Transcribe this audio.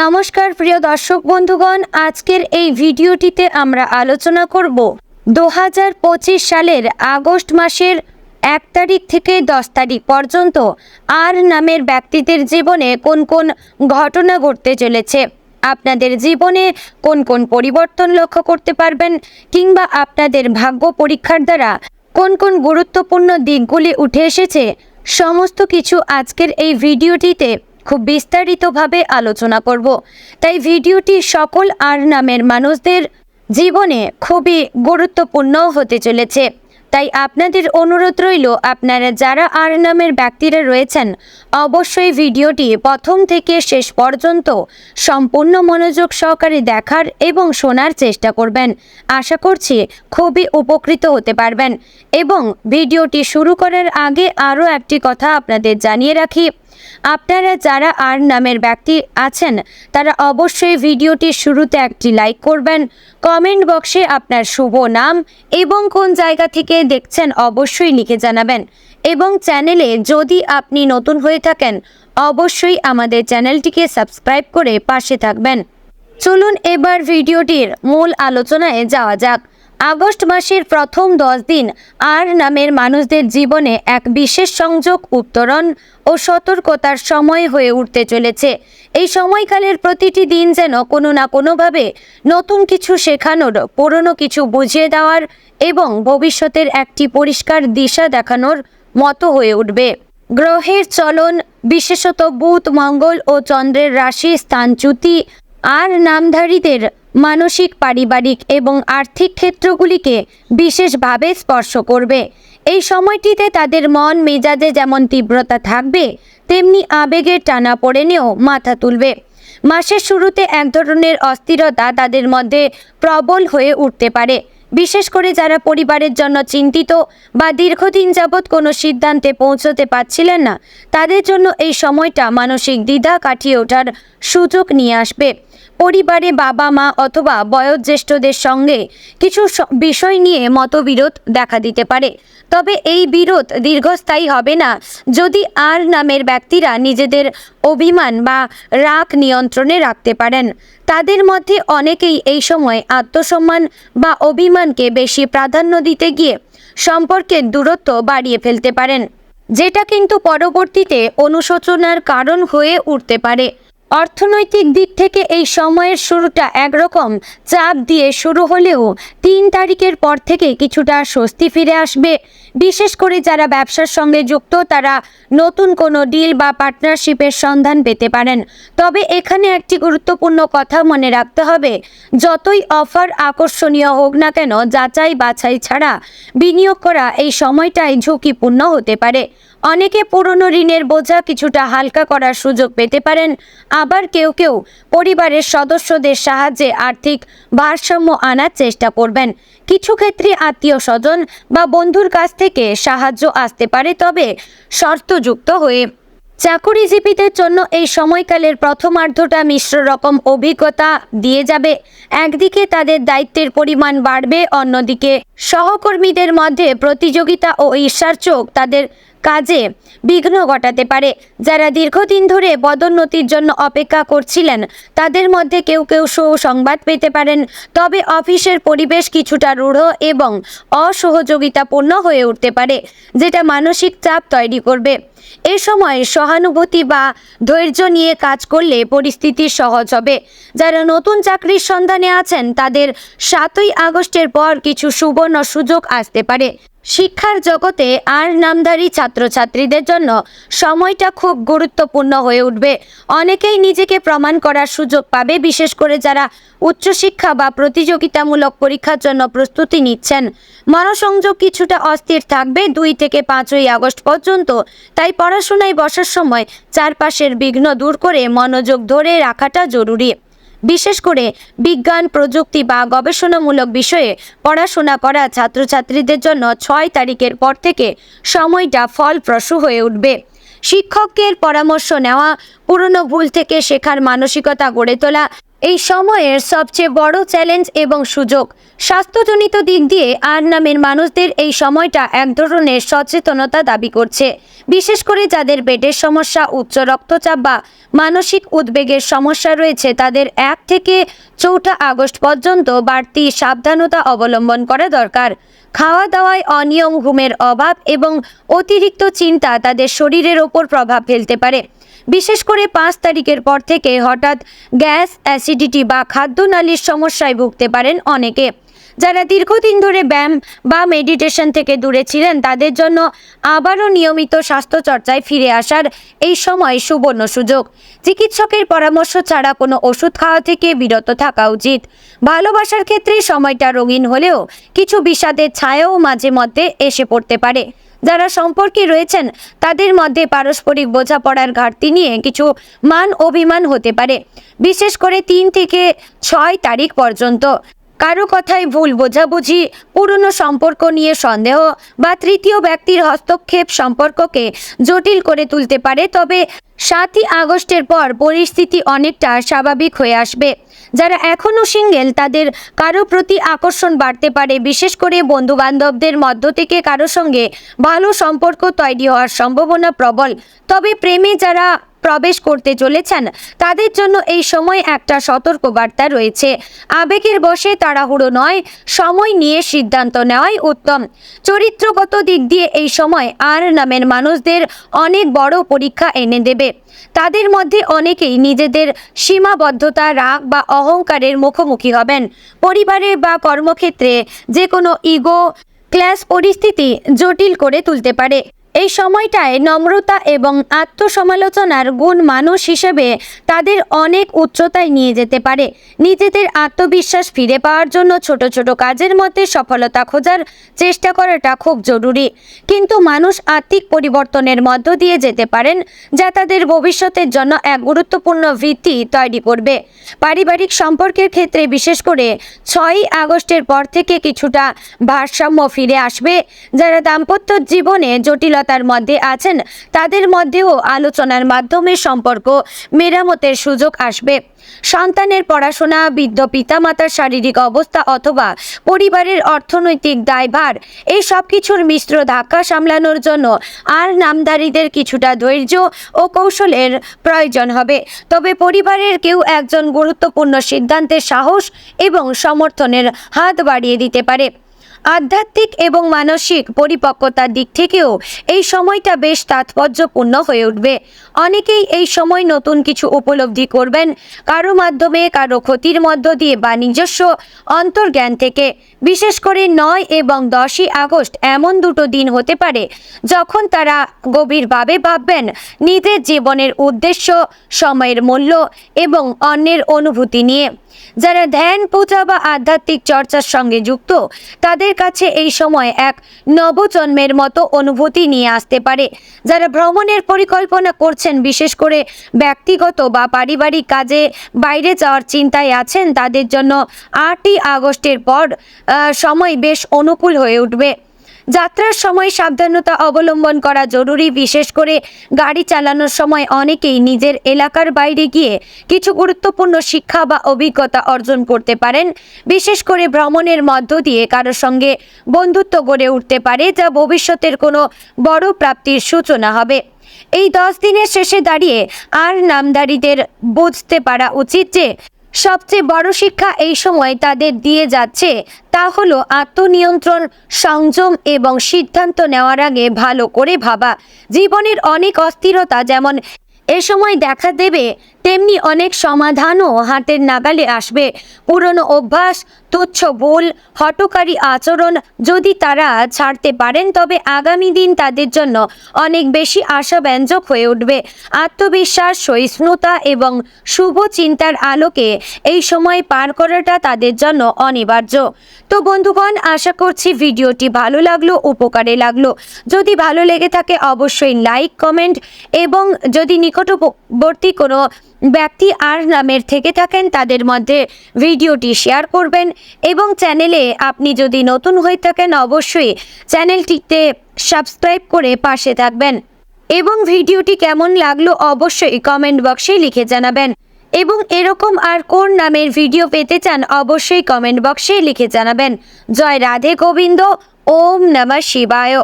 নমস্কার, প্রিয় দর্শক বন্ধুগণ, আজকের এই ভিডিওটিতে আমরা আলোচনা করব দু হাজার পঁচিশ সালের আগস্ট মাসের এক তারিখ থেকে দশ তারিখ পর্যন্ত আর নামের ব্যক্তিদের জীবনে কোন কোন ঘটনা ঘটতে চলেছে, আপনাদের জীবনে কোন কোন পরিবর্তন লক্ষ্য করতে পারবেন কিংবা আপনাদের ভাগ্য পরীক্ষার দ্বারা কোন কোন গুরুত্বপূর্ণ দিকগুলি উঠে এসেছে, সমস্ত কিছু আজকের এই ভিডিওটিতে খুব বিস্তারিতভাবে আলোচনা করব। তাই ভিডিওটি সকল আর নামের মানুষদের জীবনে খুবই গুরুত্বপূর্ণ হতে চলেছে। তাই আপনাদের অনুরোধ রইল, আপনারা যারা আর নামের ব্যক্তিরা রয়েছেন, অবশ্যই ভিডিওটি প্রথম থেকে শেষ পর্যন্ত সম্পূর্ণ মনোযোগ সহকারে দেখার এবং শোনার চেষ্টা করবেন। আশা করছি খুবই উপকৃত হতে পারবেন। এবং ভিডিওটি শুরু করার আগে আরও একটি কথা আপনাদের জানিয়ে রাখি। আপনারা যারা আর নামের ব্যক্তি আছেন, তারা অবশ্যই ভিডিওটির শুরুতে একটি লাইক করবেন। কমেন্ট বক্সে আপনার শুভ নাম এবং কোন জায়গা থেকে দেখছেন অবশ্যই লিখে জানাবেন। এবং চ্যানেলে যদি আপনি নতুন হয়ে থাকেন, অবশ্যই আমাদের চ্যানেলটিকে সাবস্ক্রাইব করে পাশে থাকবেন। চলুন এবার ভিডিওটির মূল আলোচনায় যাওয়া যাক। আগস্ট মাসের প্রথম দশ দিন আর নামের মানুষদের জীবনে এক বিশেষ সংযোগ, উত্তরণ ও সতর্কতার সময় হয়ে উঠতে চলেছে। এই সময়কালের প্রতিটি দিন যেন কোনো না কোনোভাবে নতুন কিছু শেখানোর, পুরনো কিছু বুঝিয়ে দেওয়ার এবং ভবিষ্যতের একটি পরিষ্কার দিশা দেখানোর মতো হয়ে উঠবে। গ্রহের চলন, বিশেষত বুধ, মঙ্গল ও চন্দ্রের রাশি স্থানচ্যুতি আর নামধারীদের মানসিক, পারিবারিক এবং আর্থিক ক্ষেত্রগুলিকে বিশেষভাবে স্পর্শ করবে। এই সময়টিতে তাদের মন মেজাজে যেমন তীব্রতা থাকবে, তেমনি আবেগের টানা পড়েনেও মাথা তুলবে। মাসের শুরুতে এক ধরনের অস্থিরতা তাদের মধ্যে প্রবল হয়ে উঠতে পারে। বিশেষ করে যারা পরিবারের জন্য চিন্তিত বা দীর্ঘদিন যাবৎ কোনো সিদ্ধান্তে পৌঁছতে পারছিলেন না, তাদের জন্য এই সময়টা মানসিক দ্বিধা কাটিয়ে ওঠার সুযোগ নিয়ে আসবে। পরিবারে বাবা মা অথবা বয়োজ্যেষ্ঠদের সঙ্গে কিছু বিষয় নিয়ে মতবিরোধ দেখা দিতে পারে। তবে এই বিরোধ দীর্ঘস্থায়ী হবে না যদি আর নামের ব্যক্তিরা নিজেদের অভিমান বা রাগ নিয়ন্ত্রণে রাখতে পারেন। তাদের মধ্যে অনেকেই এই সময় আত্মসম্মান বা অভিমানকে বেশি প্রাধান্য দিতে গিয়ে সম্পর্কের দূরত্ব বাড়িয়ে ফেলতে পারেন। যেটা কিন্তু পরবর্তীতে অনুশোচনার কারণ হয়ে উঠতে পারে। অর্থনৈতিক দিক থেকে এই সময়ের শুরুটা একরকম। চাপ দিয়ে শুরু হলেও তিন তারিখের পর থেকে কিছুটা স্বস্তি ফিরে আসবে। বিশেষ করে যারা ব্যবসার সঙ্গে যুক্ত, তারা নতুন কোনো ডিল বা পার্টনারশিপের সন্ধান পেতে পারেন। তবে এখানে একটি গুরুত্বপূর্ণ কথা মনে রাখতে হবে। যতই অফার আকর্ষণীয় হোক না কেন যাচাই বাছাই ছাড়া বিনিয়োগ করা এই সময়টাই ঝুঁকিপূর্ণ হতে পারে। অনেকে পুরনো ঋণের বোঝা কিছুটা হালকা করার সুযোগ পেতে পারেন। আবার কেউ কেউ পরিবারের সদস্যদের সাহায্যে আর্থিক ভারসাম্য আনার চেষ্টা করবেন। কিছু ক্ষেত্রে আত্মীয় স্বজন বা বন্ধুর কাছ থেকে সাহায্য আসতে পারে, তবে শর্তযুক্ত হয়ে চাকুরিজীবীদের জন্য এই সময়কালের প্রথমার্ধটা মিশ্র রকম অভিজ্ঞতা দিয়ে যাবে। একদিকে তাদের দায়িত্বের পরিমাণ বাড়বে, অন্যদিকে সহকর্মীদের মধ্যে প্রতিযোগিতা ও ঈর্ষার চোখ তাদের কাজে বিঘ্ন ঘটাতে পারে। যারা দীর্ঘদিন ধরে পদোন্নতির জন্য অপেক্ষা করছিলেন, তাদের মধ্যে কেউ কেউ সুসংবাদ পেতে পারেন। তবে অফিসের পরিবেশ কিছুটা রূঢ় এবং অসহযোগিতাপূর্ণ হয়ে উঠতে পারে, যেটা মানসিক চাপ তৈরি করবে। এ সময় সহানুভূতি বা ধৈর্য নিয়ে কাজ করলে পরিস্থিতি সহজ হবে। যারা নতুন চাকরির সন্ধানে আছেন, তাদের সাতই আগস্টের পর কিছু সুবর্ণ সুযোগ আসতে পারে। শিক্ষার জগতে আর নামধারী ছাত্রছাত্রীদের জন্য সময়টা খুব গুরুত্বপূর্ণ হয়ে উঠবে। অনেকেই নিজেকে প্রমাণ করার সুযোগ পাবে, বিশেষ করে যারা উচ্চশিক্ষা বা প্রতিযোগিতামূলক পরীক্ষার জন্য প্রস্তুতি নিচ্ছেন। মনসংযোগ কিছুটা অস্থির থাকবে দুই থেকে পাঁচই আগস্ট পর্যন্ত, তাই পড়াশোনায় বসার সময় চারপাশের বিঘ্ন দূর করে মনোযোগ ধরে রাখাটা জরুরি। বিশেষ করে বিজ্ঞান, প্রযুক্তি বা গবেষণামূলক বিষয়ে পড়াশোনা করা ছাত্রছাত্রীদের জন্য ছয় তারিখের পর থেকে সময়টা ফলপ্রসূ হয়ে উঠবে। শিক্ষকের পরামর্শ নেওয়া, পুরনো ভুল থেকে শেখার মানসিকতা গড়ে তোলা এই সময়ের সবচেয়ে বড় চ্যালেঞ্জ এবং সুযোগ। স্বাস্থ্যজনিত দিক দিয়ে আর নামের মানুষদের এই সময়টা এক ধরনের সচেতনতা দাবি করছে। বিশেষ করে যাদের পেটের সমস্যা, উচ্চ রক্তচাপ বা মানসিক উদ্বেগের সমস্যা রয়েছে, তাদের এক থেকে চৌঠা আগস্ট পর্যন্ত বাড়তি সাবধানতা অবলম্বন করা দরকার। খাওয়া দাওয়ায় অনিয়ম, ঘুমের অভাব এবং অতিরিক্ত চিন্তা তাদের শরীরের ওপর প্রভাব ফেলতে পারে। বিশেষ করে পাঁচ তারিখের পর থেকে হঠাৎ গ্যাস, অ্যাসিডিটি বা খাদ্যনালীর সমস্যায় ভুগতে পারেন অনেকে। যারা দীর্ঘদিন ধরে ব্যায়াম বা মেডিটেশন থেকে দূরে ছিলেন, তাদের জন্য আবারও নিয়মিত স্বাস্থ্যচর্চায় ফিরে আসার এই সময় সুবর্ণ সুযোগ। চিকিৎসকের পরামর্শ ছাড়া কোনো ওষুধ খাওয়া থেকে বিরত থাকা উচিত। ভালোবাসার ক্ষেত্রে সময়টা রঙিন হলেও কিছু বিষাদের ছায়াও মাঝে মধ্যে এসে পড়তে পারে। যারা সম্পর্কে রয়েছেন, তাদের মধ্যে পারস্পরিক বোঝাপড়ার ঘাটতি নিয়ে কিছু মান অভিমান হতে পারে। বিশেষ করে তিন থেকে ছয় তারিখ পর্যন্ত। কারও কথায় ভুল বোঝাবুঝি, পুরনো সম্পর্ক নিয়ে সন্দেহ বা তৃতীয় ব্যক্তির হস্তক্ষেপ সম্পর্ককে জটিল করে তুলতে পারে, তবে সাতই আগস্টের পর পরিস্থিতি অনেকটা স্বাভাবিক হয়ে আসবে। যারা এখনও সিঙ্গেল, তাদের কারও প্রতি আকর্ষণ বাড়তে পারে, বিশেষ করে বন্ধু বান্ধবদের মধ্য থেকে কারও সঙ্গে ভালো সম্পর্ক তৈরি হওয়ার সম্ভাবনা প্রবল। তবে প্রেমে যারা প্রবেশ করতে চলেছেন। তাদের জন্য এই সময় একটা সতর্ক বার্তা রয়েছে। আবেগের বসে তাড়াহুড়ো নয়, সময় নিয়ে সিদ্ধান্ত নেওয়াই উত্তম। চরিত্রগত দিক দিয়ে এই সময় আর নামের মানুষদের অনেক বড় পরীক্ষা এনে দেবে। তাদের মধ্যে অনেকেই নিজেদের সীমাবদ্ধতা, রাগ বা অহংকারের মুখোমুখি হবেন। পরিবারে বা কর্মক্ষেত্রে যে কোনো ইগো ক্লাস পরিস্থিতি জটিল করে তুলতে পারে। এই সময়টায় নম্রতা এবং আত্মসমালোচনার গুণ মানুষ হিসেবে তাদের অনেক উচ্চতায় নিয়ে যেতে পারে। নিজেদের আত্মবিশ্বাস ফিরে পাওয়ার জন্য ছোট ছোট কাজের মধ্যে সফলতা খোঁজার চেষ্টা করাটা খুব জরুরি। কিন্তু মানুষ আর্থিক পরিবর্তনের মধ্য দিয়ে যেতে পারেন, যা তাদের ভবিষ্যতের জন্য এক গুরুত্বপূর্ণ ভিত্তি তৈরি করবে। পারিবারিক সম্পর্কের ক্ষেত্রে বিশেষ করে ছয়ই আগস্টের পর থেকে কিছুটা ভারসাম্য ফিরে আসবে, যারা দাম্পত্য জীবনে জটিলতার মধ্যে আছেন, তাদের মধ্যেও আলোচনার মাধ্যমে সম্পর্ক মেরামতের সুযোগ আসবে। সন্তানের পড়াশোনা, বৃদ্ধ পিতামাতার শারীরিক অবস্থা অথবা পরিবারের অর্থনৈতিক দায়ভার, এই সব কিছুর মিশ্র ধাক্কা সামলানোর জন্য আর নামদারিদের কিছুটা ধৈর্য ও কৌশলের প্রয়োজন হবে। তবে পরিবারের কেউ একজন গুরুত্বপূর্ণ সিদ্ধান্তের সাহস এবং সমর্থনের হাত বাড়িয়ে দিতে পারে। আধ্যাত্মিক এবং মানসিক পরিপক্কতার দিক থেকেও এই সময়টা বেশ তাৎপর্যপূর্ণ হয়ে উঠবে। অনেকেই এই সময় নতুন কিছু উপলব্ধি করবেন, কারও মাধ্যমে, কারও ক্ষতির মধ্য দিয়ে বা নিজস্ব অন্তর্জ্ঞান থেকে। বিশেষ করে নয় এবং দশই আগস্ট এমন দুটো দিন হতে পারে যখন তারা গভীরভাবে ভাববেন নিজের জীবনের উদ্দেশ্য, সময়ের মূল্য এবং অন্যের অনুভূতি নিয়ে। যারা ধ্যান, পূজা বা আধ্যাত্মিক চর্চার সঙ্গে যুক্ত, তাদের কাছে এই সময় এক নবজন্মের মতো অনুভূতি নিয়ে আসতে পারে। যারা ভ্রমণের পরিকল্পনা করছেন, বিশেষ করে ব্যক্তিগত বা পারিবারিক কাজে বাইরে যাওয়ার চিন্তায় আছেন, তাদের জন্য আটই আগস্টের পর সময় বেশ অনুকূল হয়ে উঠবে। যাত্রার সময় সাবধানতা অবলম্বন করা জরুরি, বিশেষ করে গাড়ি চালানোর সময় অনেকেই নিজের এলাকার বাইরে গিয়ে কিছু গুরুত্বপূর্ণ শিক্ষা বা অভিজ্ঞতা অর্জন করতে পারেন। বিশেষ করে ভ্রমণের মধ্য দিয়ে কারোর সঙ্গে বন্ধুত্ব গড়ে উঠতে পারে, যা ভবিষ্যতের কোনো বড় প্রাপ্তির সূচনা হবে। এই দশ দিনের শেষে দাঁড়িয়ে আর নামদারিদের বুঝতে পারা উচিত যে সবচেয়ে বড় শিক্ষা এই সময় তাদের দিয়ে যাচ্ছে, তা হলো আত্মনিয়ন্ত্রণ, সংযম এবং সিদ্ধান্ত নেওয়ার আগে ভালো করে ভাবা। জীবনের অনেক অস্থিরতা যেমন এ সময় দেখা দেবে, তেমনি অনেক সমাধানও হাতের নাগালে আসবে। পুরনো অভ্যাস, তুচ্ছ ভুল হটকারী আচরণ যদি তারা ছাড়তে পারেন, তবে আগামী দিন তাদের জন্য অনেক বেশি আশাব্যঞ্জক হয়ে উঠবে। আত্মবিশ্বাস, সহিষ্ণুতা এবং শুভ চিন্তার আলোকে এই সময় পার করাটা তাদের জন্য অনিবার্য। তো বন্ধুগণ, আশা করছি ভিডিওটি ভালো লাগল, উপকারে লাগল। যদি ভালো লেগে থাকে, অবশ্যই লাইক, কমেন্ট এবং যদি নিকটবর্তী কোনো ব্যক্তি আর নামের থেকে থাকেন, তাদের মধ্যে ভিডিওটি শেয়ার করবেন এবং চ্যানেলে আপনি যদি নতুন হয়ে থাকেন, অবশ্যই চ্যানেলটিতে সাবস্ক্রাইব করে পাশে থাকবেন এবং ভিডিওটি কেমন লাগল অবশ্যই কমেন্ট বক্সে লিখে জানাবেন এবং এরকম আর কোন নামের ভিডিও পেতে চান, অবশ্যই কমেন্ট বক্সে লিখে জানাবেন। জয় রাধে গোবিন্দ, ওম নমঃ শিবায়।